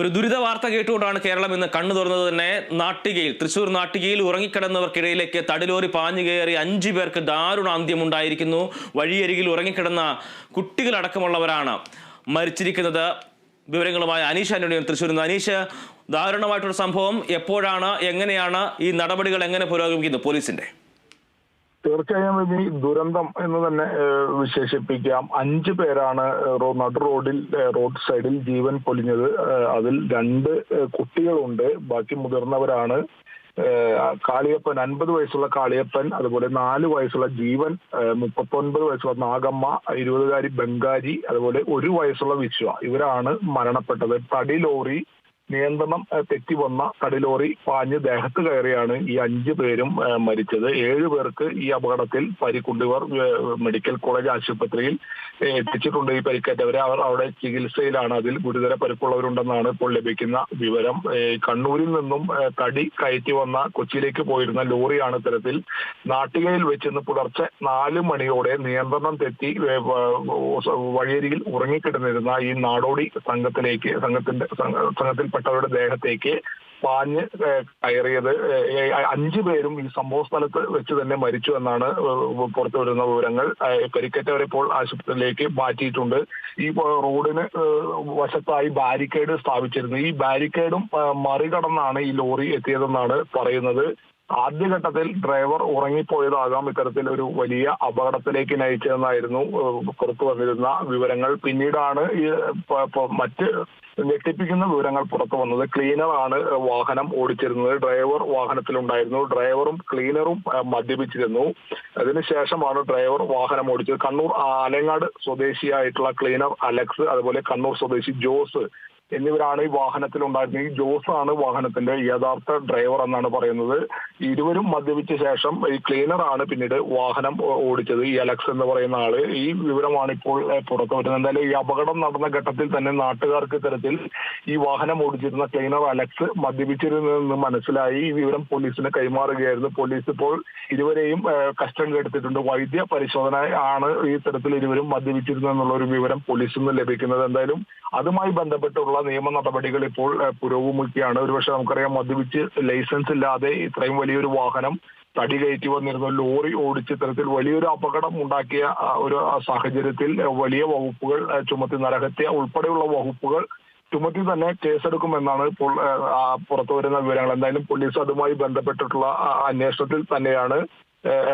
ഒരു ദുരിത വാർത്ത കേട്ടുകൊണ്ടാണ് കേരളം ഇന്ന് കണ്ണു തുറന്നത് തന്നെ. നാട്ടികയിൽ തൃശൂർ നാട്ടികയിൽ ഉറങ്ങിക്കിടന്നവർക്കിടയിലേക്ക് തടിലോറി പാഞ്ഞു കയറി അഞ്ചു പേർക്ക് ദാരുണ അന്ത്യമുണ്ടായിരിക്കുന്നു വഴിയരികിൽ ഉറങ്ങിക്കിടന്ന കുട്ടികളടക്കമുള്ളവരാണ് മരിച്ചിരിക്കുന്നത്. വിവരങ്ങളുമായി അനീഷ് ആന്റണിയാണ് തൃശ്ശൂരിൽ നിന്ന്. അനീഷ് ദാരുണമായിട്ടുള്ള സംഭവം. എപ്പോഴാണ് എങ്ങനെയാണ് ഈ നടപടികൾ എങ്ങനെ പുരോഗമിക്കുന്നത് പോലീസിന്റെ. തീർച്ചയായും ഇനി ദുരന്തം എന്ന് തന്നെ വിശേഷിപ്പിക്കാം. അഞ്ചു പേരാണ് നടു റോഡിൽ റോഡ് സൈഡിൽ ജീവൻ പൊലിഞ്ഞത്. അതിൽ രണ്ട് കുട്ടികളുണ്ട്. ബാക്കി മുതിർന്നവരാണ്. കാളിയപ്പൻ അൻപത് വയസ്സുള്ള കാളിയപ്പൻ അതുപോലെ നാല് വയസ്സുള്ള ജീവൻ മുപ്പത്തൊൻപത് വയസ്സുള്ള നാഗമ്മ ഇരുപതുകാരി ബംഗാരി അതുപോലെ ഒരു വയസ്സുള്ള വിശ്വ. ഇവരാണ് മരണപ്പെട്ടത്. തടി ലോറി നിയന്ത്രണം തെറ്റി വന്ന കടലോറി പാഞ്ഞ് ദേഹത്ത് കയറിയാണ് ഈ അഞ്ചു പേരും മരിച്ചത്. ഏഴു പേർക്ക് ഈ അപകടത്തിൽ പരിക്കുണ്ടിവർ മെഡിക്കൽ കോളേജ് ആശുപത്രിയിൽ എത്തിച്ചിട്ടുണ്ട് ഈ പരിക്കേറ്റവരെ. അവർ അവിടെ ചികിത്സയിലാണ്. അതിൽ ഗുരുതര പരിക്കുള്ളവരുണ്ടെന്നാണ് ഇപ്പോൾ ലഭിക്കുന്ന വിവരം. കണ്ണൂരിൽ നിന്നും തടി കയറ്റി വന്ന കൊച്ചിയിലേക്ക് പോയിരുന്ന ലോറിയാണ് ഇത്തരത്തിൽ നാട്ടികയിൽ വെച്ച് ഇന്ന് പുലർച്ചെ നാല് മണിയോടെ നിയന്ത്രണം തെറ്റി വഴിയരികിൽ ഉറങ്ങിക്കിടന്നിരുന്ന ഈ നാടോടി സംഘത്തിലേക്ക് സംഘത്തിന്റെ സംഘ- സംഘത്തിൽപ്പെട്ടവരുടെ ദേഹത്തേക്ക് പാഞ്ഞ് കയറിയത് അഞ്ചു പേരും ഈ സംഭവ സ്ഥലത്ത് വെച്ച് തന്നെ മരിച്ചു എന്നാണ് പുറത്തു വരുന്ന വിവരങ്ങൾ. ഇപ്പോൾ ആശുപത്രിയിലേക്ക് മാറ്റിയിട്ടുണ്ട്. ഈ റോഡിന് വശത്തായി ബാരിക്കേഡ് സ്ഥാപിച്ചിരുന്നു. ഈ ബാരിക്കേഡും മറികടന്നാണ് ഈ ലോറി എത്തിയതെന്നാണ് പറയുന്നത്. ആദ്യഘട്ടത്തിൽ ഡ്രൈവർ ഉറങ്ങിപ്പോയതാകാം ഇത്തരത്തിൽ ഒരു വലിയ അപകടത്തിലേക്ക് നയിച്ചതെന്നായിരുന്നു പുറത്തു വന്നിരുന്ന വിവരങ്ങൾ. പിന്നീടാണ് ഈ മറ്റ് ഞെട്ടിപ്പിക്കുന്ന വിവരങ്ങൾ പുറത്തു വന്നത്. ആണ് വാഹനം ഓടിച്ചിരുന്നത്. ഡ്രൈവർ വാഹനത്തിലുണ്ടായിരുന്നു. ഡ്രൈവറും ക്ലീനറും മദ്യപിച്ചിരുന്നു. അതിനുശേഷമാണ് ഡ്രൈവർ വാഹനം ഓടിച്ചത്. കണ്ണൂർ ആലങ്ങാട് സ്വദേശിയായിട്ടുള്ള ക്ലീനർ അലക്സ് അതുപോലെ കണ്ണൂർ സ്വദേശി ജോസ് എന്നിവരാണ് ഈ വാഹനത്തിൽ ഉണ്ടായിരുന്നത് ഈ ജോസ് ആണ് വാഹനത്തിന്റെ യഥാർത്ഥ ഡ്രൈവർ എന്നാണ് പറയുന്നത്. ഇരുവരും മദ്യപിച്ച ശേഷം ഈ ക്ലീനർ ആണ് പിന്നീട് വാഹനം ഓടിച്ചത്. ഈ അലക്സ് എന്ന് പറയുന്ന ആൾ. ഈ വിവരമാണ് ഇപ്പോൾ പുറത്തു വരുന്നത്. എന്തായാലും ഈ അപകടം നടന്ന ഘട്ടത്തിൽ തന്നെ നാട്ടുകാർക്ക് ഇത്തരത്തിൽ ഈ വാഹനം ഓടിച്ചിരുന്ന ക്ലീനർ അലക്സ് മദ്യപിച്ചിരുന്നെന്ന് മനസ്സിലായി. ഈ വിവരം പോലീസിന് കൈമാറുകയായിരുന്നു. പോലീസ് ഇപ്പോൾ ഇരുവരെയും കസ്റ്റഡി കസ്റ്റഡിയിൽ എടുത്തിട്ടുണ്ട്. വൈദ്യ പരിശോധന ആണ് ഈ തരത്തിൽ ഇരുവരും മദ്യപിച്ചിരുന്നു എന്നുള്ള ഒരു വിവരം പോലീസിൽ നിന്ന് ലഭിക്കുന്നത്. എന്തായാലും അതുമായി ബന്ധപ്പെട്ടുള്ള നിയമ നടപടികൾ ഇപ്പോൾ പുരോഗമിക്കുകയാണ്. ഒരുപക്ഷെ നമുക്കറിയാം മദ്യപിച്ച് ലൈസൻസ് ഇല്ലാതെ ഇത്രയും വലിയൊരു വാഹനം തടി കയറ്റി വന്നിരുന്ന ലോറി ഓടിച്ച് ഇത്തരത്തിൽ വലിയൊരു അപകടം ഉണ്ടാക്കിയ ഒരു സാഹചര്യത്തിൽ വലിയ വകുപ്പുകൾ ചുമത്തി നരഹത്യ ഉൾപ്പെടെയുള്ള വകുപ്പുകൾ ചുമത്തി തന്നെ കേസെടുക്കുമെന്നാണ് ഇപ്പോൾ പുറത്തു വരുന്ന വിവരങ്ങൾ. എന്തായാലും പോലീസ് അതുമായി ബന്ധപ്പെട്ടിട്ടുള്ള അന്വേഷണത്തിൽ തന്നെയാണ്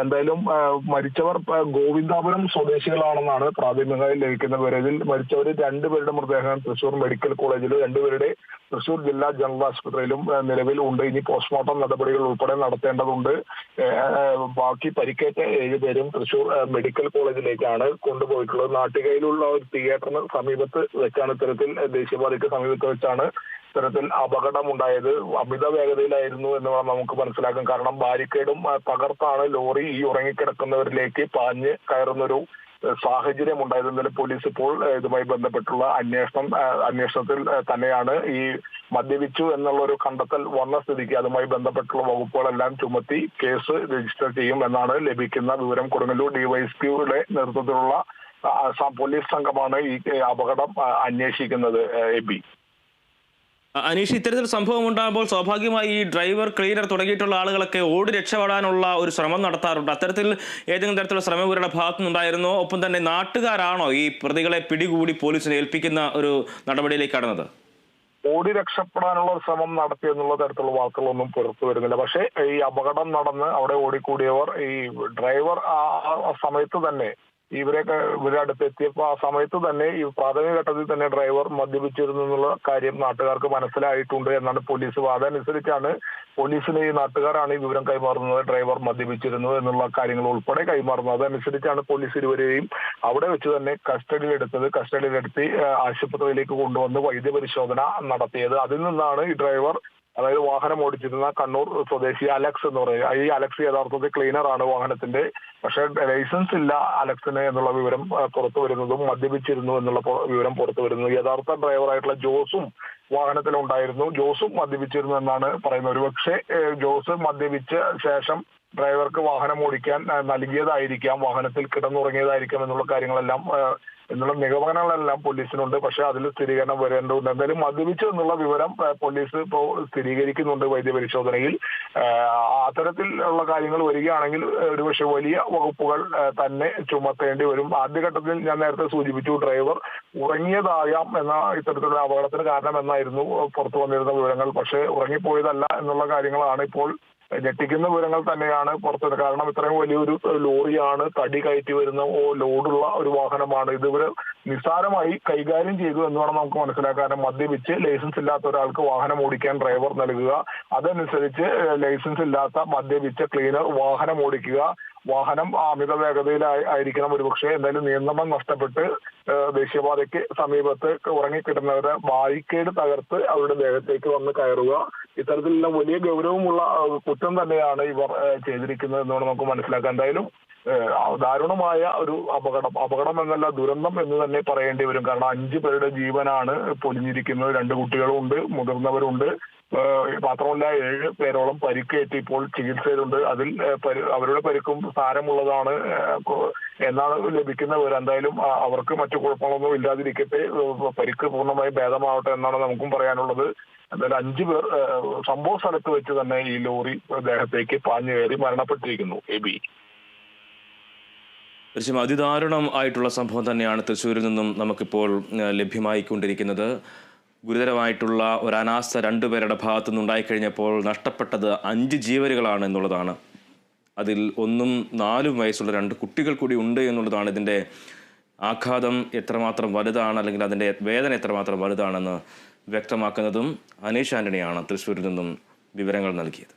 എന്തായാലും മരിച്ചവർ ഗോവിന്ദാപുരം സ്വദേശികളാണെന്നാണ് പ്രാഥമികമായി ലഭിക്കുന്ന വിവരം ഇതിൽ മരിച്ചവർ രണ്ടുപേരുടെ മൃതദേഹം തൃശൂർ മെഡിക്കൽ കോളേജിലും രണ്ടുപേരുടെ തൃശൂർ ജില്ലാ ജനറൽ ആശുപത്രിയിലും നിലവിൽ ഉണ്ട്. ഇനി പോസ്റ്റ്മോർട്ടം നടപടികൾ ഉൾപ്പെടെ നടത്തേണ്ടതുണ്ട്. ബാക്കി പരിക്കേറ്റ ഏഴുപേരും തൃശൂർ മെഡിക്കൽ കോളേജിലേക്കാണ് കൊണ്ടുപോയിട്ടുള്ളത്. നാട്ടികയിലുള്ള ഒരു തിയേറ്ററിന് സമീപത്ത് വെച്ചാണ് ഇത്തരത്തിൽ ദേശീയപാതയ്ക്ക് സമീപത്ത് വെച്ചാണ് ഇത്തരത്തിൽ അപകടമുണ്ടായത് അമിത വേഗതയിലായിരുന്നു എന്ന് നമുക്ക് മനസ്സിലാക്കാം കാരണം ബാരിക്കേഡും തകർത്താണ് ലോറി ഈ ഉറങ്ങിക്കിടക്കുന്നവരിലേക്ക് പാഞ്ഞ് കയറുന്നൊരു സാഹചര്യം ഉണ്ടായത് എന്നാലും പോലീസ് ഇപ്പോൾ ഇതുമായി ബന്ധപ്പെട്ടുള്ള അന്വേഷണം അന്വേഷണത്തിൽ തന്നെയാണ് ഈ മദ്യപിച്ചു എന്നുള്ള ഒരു കണ്ടെത്തൽ വന്ന സ്ഥിതിക്ക് അതുമായി ബന്ധപ്പെട്ടുള്ള വകുപ്പുകളെല്ലാം ചുമത്തി കേസ് രജിസ്റ്റർ ചെയ്യും എന്നാണ് ലഭിക്കുന്ന വിവരം. കൊടുങ്ങല്ലൂർ ഡിവൈഎസ്പിയുടെ നേതൃത്വത്തിലുള്ള പോലീസ് സംഘമാണ് ഈ അപകടം അന്വേഷിക്കുന്നത് എബി അനീഷ് ഇത്തരത്തിൽ സംഭവം ഉണ്ടാകുമ്പോൾ സ്വാഭാവികമായി ഈ ഡ്രൈവർ ക്ലീനർ തുടങ്ങിയിട്ടുള്ള ആളുകളൊക്കെ ഓടി രക്ഷപ്പെടാനുള്ള ഒരു ശ്രമം നടത്താറുണ്ട്. അത്തരത്തിൽ ഏതെങ്കിലും തരത്തിലുള്ള ശ്രമം ഇവരുടെ ഭാഗത്തു നിന്നുണ്ടായിരുന്നോ? ഒപ്പം തന്നെ നാട്ടുകാരാണോ ഈ പ്രതികളെ പിടികൂടി പോലീസിനെ ഏൽപ്പിക്കുന്ന ഒരു നടപടിയിലേക്ക് കടന്നത്? ഓടി രക്ഷപ്പെടാനുള്ള ശ്രമം നടത്തി എന്നുള്ള തരത്തിലുള്ള വാക്കുകളൊന്നും പുറത്തു വരുന്നില്ല. പക്ഷേ ഈ അപകടം നടന്ന് അവിടെ ഓടിക്കൂടിയവർ ഈ ഡ്രൈവർ ആ സമയത്ത് തന്നെ ഇവരെയൊക്കെ ഇവരുടെ അടുത്ത് എത്തിയപ്പോൾ ആ സമയത്ത് തന്നെ ഈ പ്രാഥമിക ഘട്ടത്തിൽ തന്നെ ഡ്രൈവർ മദ്യപിച്ചിരുന്നു എന്നുള്ള കാര്യം നാട്ടുകാർക്ക് മനസ്സിലായിട്ടുണ്ട് എന്നാണ് പോലീസ് അതനുസരിച്ചാണ് പോലീസിന് ഈ നാട്ടുകാരാണ് ഈ വിവരം കൈമാറുന്നത് ഡ്രൈവർ മദ്യപിച്ചിരുന്നു എന്നുള്ള കാര്യങ്ങൾ ഉൾപ്പെടെ കൈമാറുന്നത്. അതനുസരിച്ചാണ് പോലീസ് ഇരുവരെയും അവിടെ വെച്ച് തന്നെ കസ്റ്റഡിയിലെടുത്തത് കസ്റ്റഡിയിലെടുത്ത് ആശുപത്രിയിലേക്ക് കൊണ്ടുവന്ന് വൈദ്യപരിശോധന നടത്തിയത്. അതിൽ നിന്നാണ് ഈ ഡ്രൈവർ അതായത് വാഹനം ഓടിച്ചിരുന്ന കണ്ണൂർ സ്വദേശി അലക്സ് എന്ന് പറയുന്നത് ഈ അലക്സ് യഥാർത്ഥത്തിൽ ക്ലീനറാണ് വാഹനത്തിന്റെ. പക്ഷെ ലൈസൻസ് ഇല്ല അലക്സിന് എന്നുള്ള വിവരം പുറത്തു വരുന്നതും മദ്യപിച്ചിരുന്നു എന്നുള്ള വിവരം പുറത്തു വരുന്നത് യഥാർത്ഥ ഡ്രൈവറായിട്ടുള്ള ജോസും വാഹനത്തിലുണ്ടായിരുന്നു. ജോസും മദ്യപിച്ചിരുന്നു എന്നാണ് പറയുന്നത്. ഒരുപക്ഷെ ജോസ് മദ്യപിച്ച ശേഷം ഡ്രൈവർക്ക് വാഹനം ഓടിക്കാൻ നൽകിയതായിരിക്കാം വാഹനത്തിൽ കിടന്നുറങ്ങിയതായിരിക്കാം എന്നുള്ള കാര്യങ്ങളെല്ലാം എന്നുള്ള നിഗമനങ്ങളെല്ലാം പോലീസിനുണ്ട്. പക്ഷെ അതിൽ സ്ഥിരീകരണം വരേണ്ടതുണ്ട്. എന്തായാലും മദ്യപിച്ചു എന്നുള്ള വിവരം പോലീസ് ഇപ്പോൾ സ്ഥിരീകരിക്കുന്നുണ്ട് വൈദ്യപരിശോധനയിൽ. ആ, അത്തരത്തിലുള്ള കാര്യങ്ങൾ വരികയാണെങ്കിൽ ഒരുപക്ഷെ വലിയ വകുപ്പുകൾ തന്നെ ചുമത്തേണ്ടി വരും. ആദ്യഘട്ടത്തിൽ ഞാൻ നേരത്തെ സൂചിപ്പിച്ചു ഡ്രൈവർ ഉറങ്ങിയതാകാം എന്ന ഇത്തരത്തിലുള്ള അപകടത്തിന് കാരണം എന്നായിരുന്നു പുറത്തു വന്നിരുന്ന വിവരങ്ങൾ. പക്ഷേ ഉറങ്ങിപ്പോയതല്ല എന്നുള്ള കാര്യങ്ങളാണ് ഇപ്പോൾ ഞെട്ടിക്കുന്ന വിവരങ്ങൾ തന്നെയാണ് പുറത്തു കാരണം ഇത്രയും വലിയൊരു ലോറിയാണ് തടി കയറ്റി വരുന്ന ഓ ലോഡുള്ള ഒരു വാഹനമാണ്. ഇതുവരെ നിസ്സാരമായി കൈകാര്യം ചെയ്തു എന്ന് വേണം നമുക്ക് മനസ്സിലാക്കാൻ. മദ്യപിച്ച് ലൈസൻസ് ഇല്ലാത്ത ഒരാൾക്ക് വാഹനം ഓടിക്കാൻ ഡ്രൈവർ നൽകുക. അതനുസരിച്ച് ലൈസൻസ് ഇല്ലാത്ത മദ്യപിച്ച് ക്ലീനർ വാഹനം ഓടിക്കുക. വാഹനം അമിത വേഗതയിൽ ആയിരിക്കണം ഒരുപക്ഷെ. എന്തായാലും നിയന്ത്രണം നഷ്ടപ്പെട്ട് ദേശീയപാതയ്ക്ക് സമീപത്ത് ഉറങ്ങിക്കിടന്നവരെ ബാരിക്കേഡ് തകർത്ത് അവരുടെ ദേഹത്തേക്ക് വന്ന് കയറുക. ഇത്തരത്തിലുള്ള വലിയ ഗൗരവമുള്ള കുറ്റം തന്നെയാണ് ഇവർ ചെയ്തിരിക്കുന്നത് എന്നാണ് നമുക്ക് മനസ്സിലാക്കാൻ എന്തായാലും ദാരുണമായ ഒരു അപകടം അപകടം എന്നല്ല ദുരന്തം എന്ന് തന്നെ പറയേണ്ടി വരും. കാരണം അഞ്ചു പേരുടെ ജീവനാണ് പൊലിഞ്ഞിരിക്കുന്നത്. രണ്ട് കുട്ടികളുണ്ട് മുതിർന്നവരുണ്ട്. മാത്രമല്ല ഏഴ് പേരോളം പരിക്കേറ്റ് ഇപ്പോൾ ചികിത്സയിലുണ്ട്. അതിൽ അവരുടെ പരിക്കും സാരമുള്ളതാണ് എന്നാണ് ലഭിക്കുന്ന വിവരം എന്തായാലും അവർക്ക് മറ്റു കുഴപ്പങ്ങളൊന്നും ഇല്ലാതിരിക്കട്ടെ. പരിക്ക് പൂർണമായി ഭേദമാവട്ടെ എന്നാണ് നമുക്കും പറയാനുള്ളത്. എന്തായാലും അഞ്ചു പേർ സംഭവ സ്ഥലത്ത് വെച്ച് തന്നെ ഈ ലോറി ദേഹത്തേക്ക് പാഞ്ഞു കയറി മരണപ്പെട്ടിരിക്കുന്നു. A B. തീർച്ചയായും അതിദാരുണം ആയിട്ടുള്ള സംഭവം തന്നെയാണ് തൃശ്ശൂരിൽ നിന്നും നമുക്കിപ്പോൾ ലഭ്യമായിക്കൊണ്ടിരിക്കുന്നത്. ഗുരുതരമായിട്ടുള്ള ഒരു അനാസ്ഥ രണ്ടുപേരുടെ ഭാഗത്തു നിന്നുണ്ടായിക്കഴിഞ്ഞപ്പോൾ നഷ്ടപ്പെട്ടത് അഞ്ച് ജീവനുകളാണ് എന്നുള്ളതാണ് അതിൽ ഒന്നും നാലും വയസ്സുള്ള രണ്ട് കുട്ടികൾ കൂടി ഉണ്ട് എന്നുള്ളതാണ് ഇതിന്റെ ആഘാതം എത്രമാത്രം വലുതാണ് അല്ലെങ്കിൽ അതിന്റെ വേദന എത്രമാത്രം വലുതാണെന്ന് വ്യക്തമാക്കുന്നതും അനീഷ് ആന്റണിയാണ് തൃശ്ശൂരിൽ നിന്നും വിവരങ്ങൾ നൽകിയത്.